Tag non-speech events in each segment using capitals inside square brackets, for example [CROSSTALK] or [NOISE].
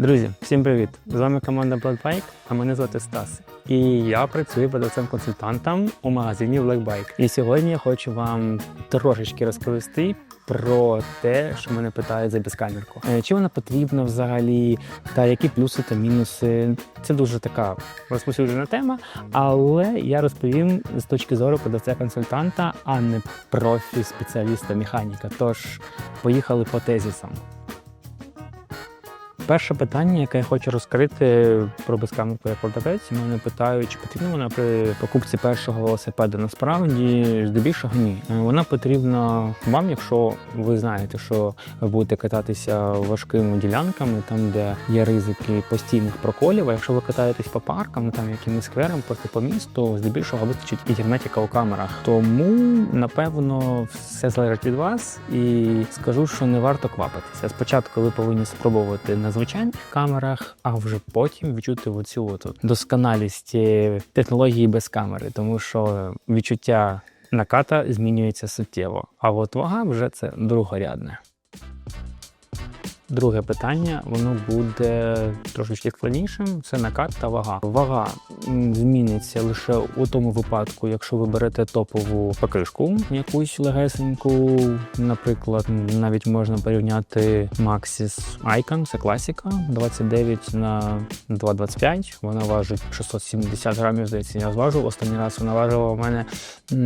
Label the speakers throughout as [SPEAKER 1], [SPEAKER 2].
[SPEAKER 1] Друзі, всім привіт! З вами команда Blackbike, а мене звати Стас. І я працюю продавцем-консультантом у магазині Blackbike. І сьогодні я хочу вам трошечки розповісти про те, що мене питають за безкамерку. Е, Чи вона потрібна взагалі, та які плюси та мінуси. Це дуже така розповсюджена тема, але я розповім з точки зору продавця-консультанта, а не профі-спеціаліста-механіка. Тож поїхали по тезісам. Перше питання, яке я хочу розкрити про безкамерку як продавець, мене питають, чи потрібна вона при покупці першого велосипеда. Насправді, здебільшого ні. Е, Вона потрібна вам, якщо ви знаєте, що ви будете кататися важкими ділянками, там де є ризики постійних проколів. А якщо ви катаєтесь по паркам, ну, там якимось скверам, просто по місту, здебільшого вистачить і герметика у камерах. Тому напевно все залежить від вас, і скажу, що не варто квапитися. Спочатку ви повинні спробувати на звичайних камерах, а вже потім відчути оцю от досконалість е, технології без камери, тому що відчуття наката змінюється суттєво. А от вага вже це другорядне. Друге питання, воно буде трошечки складнішим. Це накат та вага. Вага зміниться лише у тому випадку, якщо ви берете топову покришку, якусь легесеньку. Наприклад, навіть можна порівняти Maxis Icon, це класика 29 на 2,25. Вона важить 670 грамів. Здається, я зважу. Останній раз вона важила у мене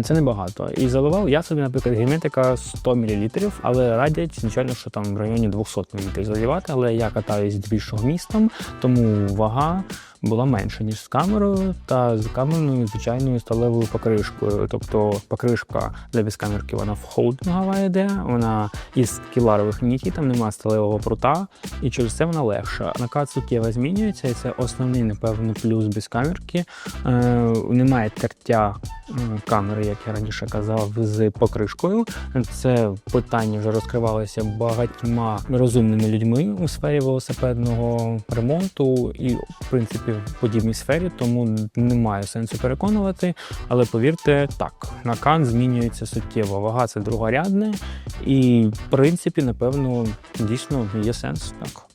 [SPEAKER 1] це небагато. І заливав я собі, наприклад, герметика 100 мл, але радять, звичайно, що там в районі 200 мл заливати, але я катаюсь більшого містом, тому вага була менша, ніж з камерою, та з камерною звичайною сталевою покришкою. Тобто покришка для безкамерки вона в холдингова йде, вона із кіларових нітей, там нема сталевого прута, і через це вона легша. Накат суттєво змінюється, і це основний, напевно, плюс безкамерки. Е, немає тертя камери, як я раніше казав, з покришкою. Це питання вже розкривалося багатьма розумними людьми у сфері велосипедного ремонту і, в принципі, в подібній сфері, тому немає сенсу переконувати. Але повірте, так, накан змінюється суттєво. Вага це другорядне, і в принципі, напевно, дійсно є сенс так.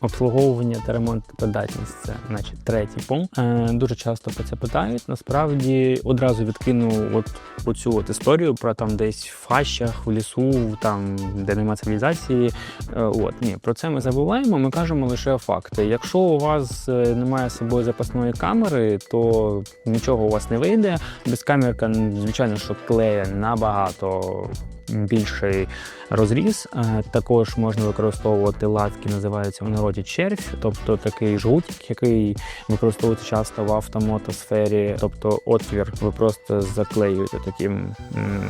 [SPEAKER 1] Обслуговування та ремонт придатність це, значить, третій пункт. Е, дуже часто про це питають. Насправді одразу відкину от оцю от історію про там десь в хащах, в лісу, там де нема цивілізації. Е, от ні, про це ми забуваємо. Ми кажемо лише факти. Якщо у вас е, немає з собою запасної камери, то нічого у вас не вийде. Безкамерка, звичайно, що клеє набагато більший розріз. Е, Також можна використовувати латки, називаються в народі червь, тобто такий жгутик, який використовується часто в автомотосфері. Тобто отвір ви просто заклеюєте таким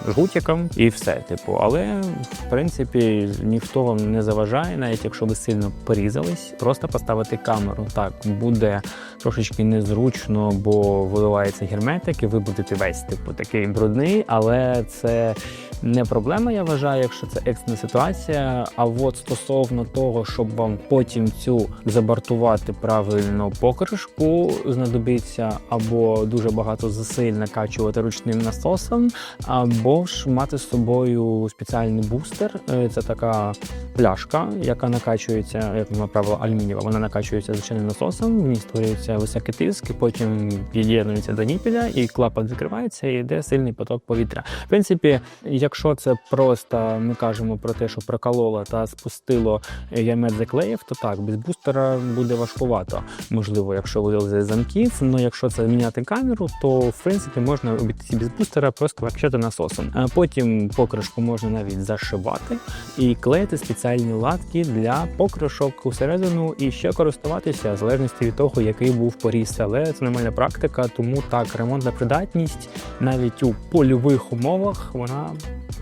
[SPEAKER 1] жгутиком і все. Типу, але в принципі ніхто вам не заважає, навіть якщо ви сильно порізались, просто поставити камеру. Так буде трошечки незручно, бо виливається герметик, і ви будете весь типу такий брудний, але це не проблема, я вважаю, якщо це екстрена ситуація. А от стосовно того, щоб вам потім цю забартувати правильно покришку, знадобиться або дуже багато зусиль накачувати ручним насосом, або ж мати з собою спеціальний бустер. Е, Це така пляшка, яка накачується, як вона правило, алюмінієва. Вона накачується звичайним насосом, в ній створюється високий тиск, і потім під'єднується до ніпіля, і клапан закривається, і йде сильний поток повітря. В принципі, якщо це просто ми кажемо про те, що прокололо та спустило ямет заклеїв, то так, без бустера буде важкувато. Можливо, якщо ви з замків, але якщо це міняти камеру, то в принципі можна обійтися без бустера, просто качати насосом. А потім покришку можна навіть зашивати і клеїти спеціальні латки для покришок усередину і ще користуватися в залежності від того, який був поріз. Але це нормальна практика, тому так ремонтна придатність навіть у польових умовах вона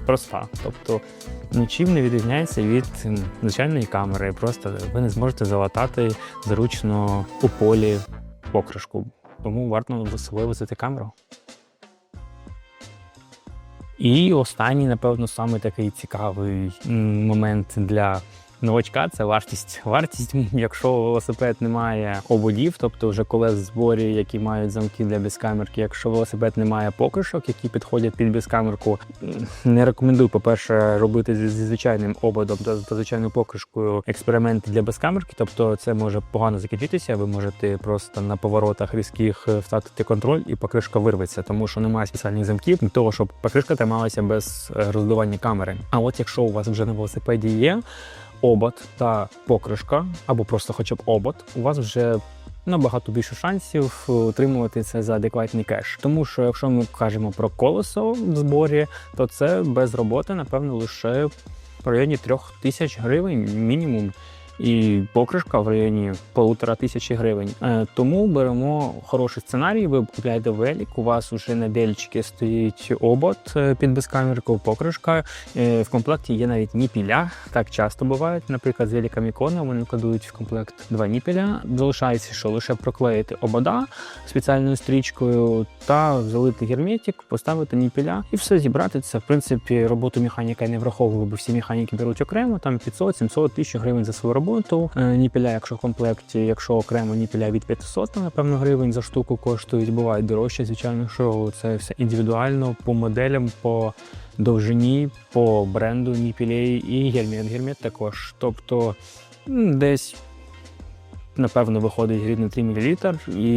[SPEAKER 1] проста. Тобто нічим не відрізняється від звичайної камери. Просто ви не зможете залатати зручно у полі покришку. Тому варто з собою возити камеру. І останній, напевно, саме такий цікавий момент для новачка це вартість. Вартість, [LAUGHS] якщо велосипед не має ободів, тобто вже колес в зборі, які мають замки для безкамерки. Якщо велосипед не має покришок, які підходять під безкамерку, не рекомендую, по-перше, робити зі звичайним ободом та та звичайною покришкою експерименти для безкамерки. Тобто це може погано закінчитися. Ви можете просто на поворотах різких е, втратити контроль і покришка вирветься, тому що немає спеціальних замків для того, щоб покришка трималася без е, роздування камери. А от якщо у вас вже на велосипеді є обод та покришка, або просто хоча б обод, у вас вже набагато більше шансів отримувати це за адекватний кеш. Тому що якщо ми кажемо про колесо в зборі, то це без роботи, напевно, лише в районі трьох тисяч гривень мінімум. І покришка в районі полутора тисячі гривень. Е, тому беремо хороший сценарій. Ви купляєте велик, у вас уже на бельчики стоїть обод е, під безкамерку, покришка. Е, В комплекті є навіть ніпіля. Так часто бувають. Наприклад, з великами Ікона вони кладуть в комплект два ніпіля. Залишається, що лише проклеїти обода спеціальною стрічкою та залити герметик, поставити ніпіля і все зібрати. Це в принципі роботу механіка не враховую, бо всі механіки беруть окремо, там 500, 700 тисяч гривень за свою роботу. Е, Ніпіля, якщо в комплекті, якщо окремо ніпіля від 500, напевно, гривень за штуку коштують. Бувають дорожче, звичайно, що це все індивідуально по моделям, по довжині, по бренду ніпілей і гермет. Гермет також. Тобто десь. Напевно, виходить гривень 3 мл, і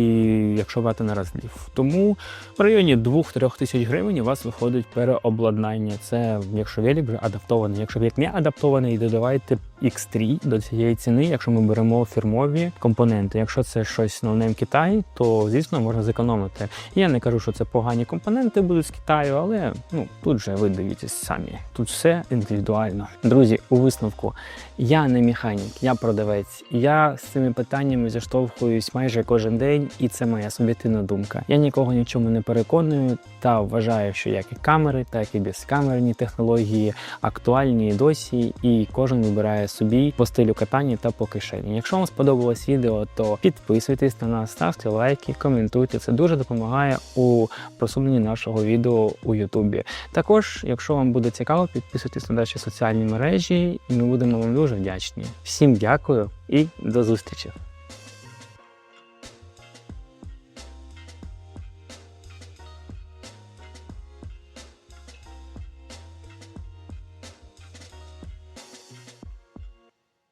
[SPEAKER 1] якщо брати на розлів. Тому в районі 2-3 тисяч гривень у вас виходить переобладнання. Це якщо велик вже адаптований. Якщо велик не адаптований, додавайте X3 до цієї ціни, якщо ми беремо фірмові компоненти. Якщо це щось новнем Китай, то звісно можна зекономити. Я не кажу, що це погані компоненти будуть з Китаю, але ну тут же ви дивитесь самі. Тут все індивідуально. Друзі, у висновку я не механік, я продавець. Я з цими питаннями зіштовхуюсь майже кожен день, і це моя суб'єктивна думка. Я нікого ні в чому не переконую та вважаю, що як і камери, так і безкамерні технології актуальні і досі, і кожен вибирає собі по стилю катання та по кишені. Якщо вам сподобалось відео, то підписуйтесь на нас, ставте лайки, коментуйте. Це дуже допомагає у просуванні нашого відео у Ютубі. Також, якщо вам буде цікаво, підписуйтесь на наші соціальні мережі, і ми будемо вам дуже вдячні. Всім дякую і до зустрічі!